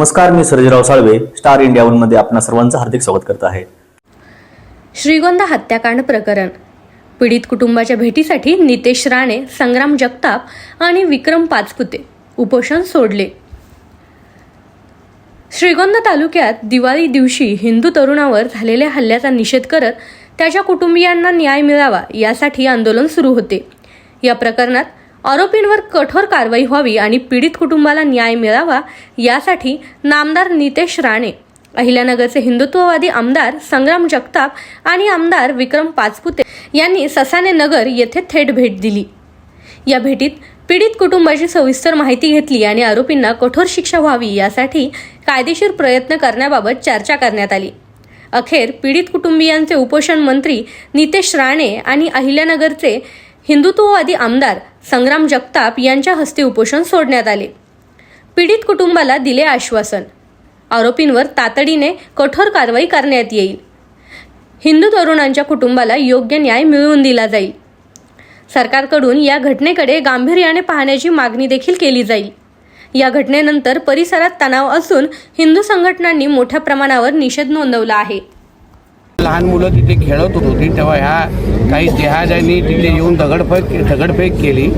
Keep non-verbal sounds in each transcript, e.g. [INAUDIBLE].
नमस्कार मी Sarjerao Salve star India वनमध्ये आपणा सर्वांचं हार्दिक स्वागत करत आहे. श्रीगोंदा हत्याकांड प्रकरण. पीडित कुटुंबाच्या भेटीसाठी नितेश राणे संग्राम जगताप आणि विक्रम पाचपुते उपोषण सोडले. श्रीगोंदा तालुक्यात दिवाळी दिवशी हिंदू तरुणावर झालेल्या हल्ल्याचा निषेध करत त्याच्या कुटुंबियांना न्याय मिळावा यासाठी आंदोलन सुरू होते. या प्रकरणात आरोपींवर कठोर कारवाई व्हावी आणि पीडित कुटुंबाला न्याय मिळावा यासाठी नामदार नितेश राणे अहिल्यानगरचे हिंदुत्ववादी आमदार संग्राम जगताप आणि आमदार विक्रम पाचपुते यांनी ससाने नगर येथे थेट भेट दिली. या भेटीत पीडित कुटुंबाची सविस्तर माहिती घेतली आणि आरोपींना कठोर शिक्षा व्हावी यासाठी कायदेशीर प्रयत्न करण्याबाबत चर्चा करण्यात आली. अखेर पीडित कुटुंबियांचे उपोषण मंत्री नितेश राणे आणि अहिल्यानगरचे हिंदुत्ववादी आमदार संग्राम जगताप यांच्या हस्ते उपोषण सोडण्यात आले. पीडित कुटुंबाला दिले आश्वासन. आरोपींवर तातडीने कठोर कारवाई करण्यात येईल. हिंदू तरुणांच्या कुटुंबाला योग्य न्याय मिळवून दिला जाईल. सरकारकडून या घटनेकडे गांभीर्याने पाहण्याची मागणी देखील केली जाईल. या घटनेनंतर परिसरात तणाव असून हिंदू संघटनांनी मोठ्या प्रमाणावर निषेध नोंदवला आहे. लहान मुलं तिथे खेळत होती. तेव्हा ह्या काही जहाजांनी तिथे येऊन दगडफेक दगडफेक केली.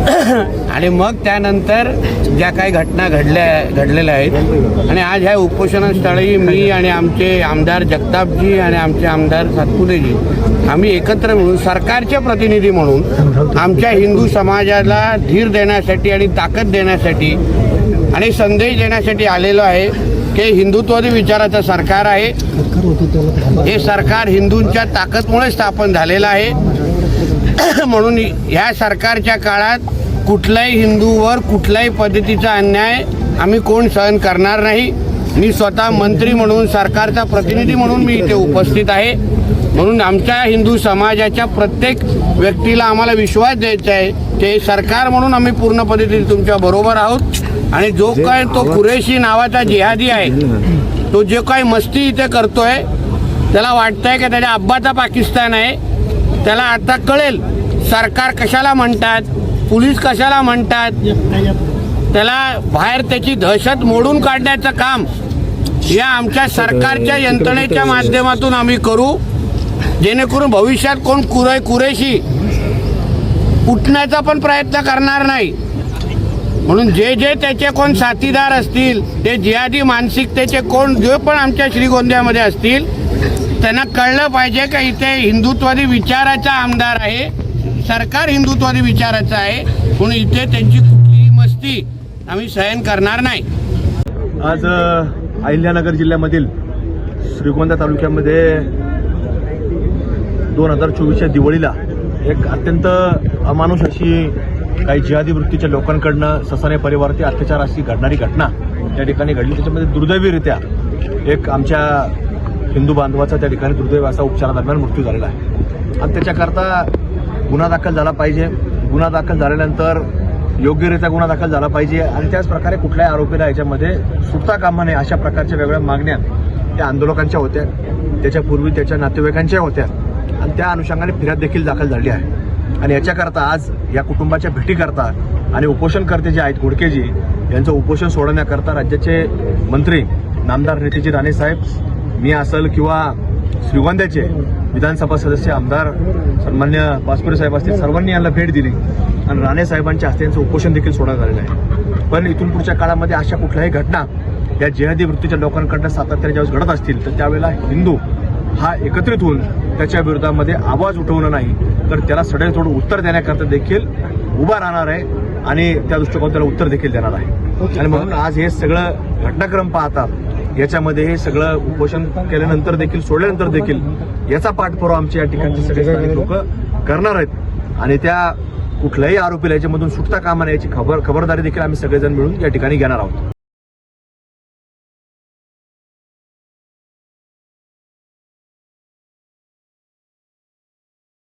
[CLEARS THROAT] आणि मग त्यानंतर ज्या काही घटना घडल्या घडलेल्या आहेत. आणि आज ह्या उपोषणस्थळी मी आणि आमचे आमदार जगतापजी आणि आमचे आमदार सातपुतेजी आम्ही एकत्र मिळून सरकारचे प्रतिनिधी म्हणून आमच्या हिंदू समाजाला धीर देण्यासाठी आणि ताकद देण्यासाठी आणि संदेश देण्यासाठी आलेलो आहे. की हिंदुत्ववादी विचाराचं सरकार आहे. हे सरकार हिंदूंच्या ताकदमुळे स्थापन झालेलं आहे. [COUGHS] म्हणून ह्या सरकारच्या काळात कुठल्याही हिंदूवर कुठल्याही पद्धतीचा अन्याय आम्ही कोण सहन करणार नाही. मी स्वतः मंत्री म्हणून सरकारचा प्रतिनिधी म्हणून मी इथे उपस्थित आहे. म्हणून आमच्या हिंदू समाजाच्या प्रत्येक व्यक्तीला आम्हाला विश्वास द्यायचा आहे. ते सरकार म्हणून आम्ही पूर्ण पद्धतीने तुमच्या बरोबर आहोत. आणि जो काय तो कुरेशी नावाचा जिहादी आहे तो जे काही मस्ती इथे करतोय त्याला वाटतंय की त्याच्या अब्बाचा पाकिस्तान आहे. त्याला आता कळेल सरकार कशाला म्हणतात पोलीस कशाला म्हणतात. त्याला बाहेर त्याची दहशत मोडून काढण्याचं काम या आमच्या सरकारच्या यंत्रणेच्या माध्यमातून आम्ही करू. जेणेकरून भविष्यात कोण कुरे कुरेशी उठण्याचा पण प्रयत्न करणार नाही. म्हणून जे जे त्याचे कोण साथीदार असतील ते जिहादी मानसिकतेचे कोण जे पण आमच्या श्रीगोंद्यामध्ये असतील त्यांना कळलं पाहिजे का इथे हिंदुत्वादी विचाराचा आमदार आहे सरकार हिंदुत्वादी विचाराचं आहे म्हणून इथे त्यांची कुठलीही मस्ती आम्ही सहन करणार नाही. आज अहिल्यानगर जिल्ह्यामधील श्रीगोंदा तालुक्यामध्ये दोन हजार चोवीसच्या दिवाळीला एक अत्यंत अमानुष अशी काही जिहादी वृत्तीच्या लोकांकडनं ससाने परिवारती अत्याचार अशी घडणारी घटना त्या ठिकाणी घडली. त्याच्यामध्ये दुर्दैवीरित्या एक आमच्या हिंदू बांधवाचा त्या ठिकाणी दुर्दैव असा उपचारादरम्यान मृत्यू झालेला आहे. आणि त्याच्याकरता गुन्हा दाखल झाला पाहिजे. गुन्हा दाखल झाल्यानंतर योग्यरित्या गुन्हा दाखल झाला पाहिजे. आणि त्याच प्रकारे कुठल्याही आरोपीला याच्यामध्ये सुटता कामा नये अशा प्रकारच्या वेगळ्या मागण्या त्या आंदोलकांच्या होत्या. त्याच्यापूर्वी त्याच्या नातेवाईकांच्या होत्या. आणि त्या अनुषंगाने फिर्याद देखील दाखल झाली आहे. आणि याच्याकरता आज या कुटुंबाच्या भेटीकरता आणि उपोषणकर्ते जे आहेत घोडकेजी यांचं उपोषण सोडवण्याकरता राज्याचे मंत्री नामदार नितीजी राणे साहेब मी असल किंवा श्रीगोंद्याचे विधानसभा सदस्य आमदार सन्मान्य पाचपुरे साहेब असतील सर्वांनी यांना भेट दिली आणि राणे साहेबांच्या हस्ते यांचं उपोषण देखील सोडण्यात आलेलं आहे. पण इथून पुढच्या काळामध्ये अशा कुठल्याही घटना या जिहादी वृत्तीच्या लोकांकडनं सातत्याने ज्यावेळेस घडत असतील तर त्यावेळेला हिंदू हा एकत्रित होऊन त्याच्या विरोधामध्ये आवाज उठवणं नाही तर त्याला सडेतोड उत्तर देण्याकरता देखील उभा राहणार आहे आणि त्या दृष्टिकोनातून त्याला उत्तर देखील देणार आहे. आणि म्हणून आज हे सगळं घटनाक्रम पाहता याच्यामध्ये हे सगळं उपोषण केल्यानंतर देखील सोडल्यानंतर देखील याचा पाठपुरावा आमचे या ठिकाणचे सगळे स्थानिक लोक करणार आहेत. आणि त्या कुठल्याही आरोपीला याच्यामधून सुटता कामा नये याची खबर खबरदारी देखील आम्ही सगळेजण मिळून या ठिकाणी घेणार आहोत.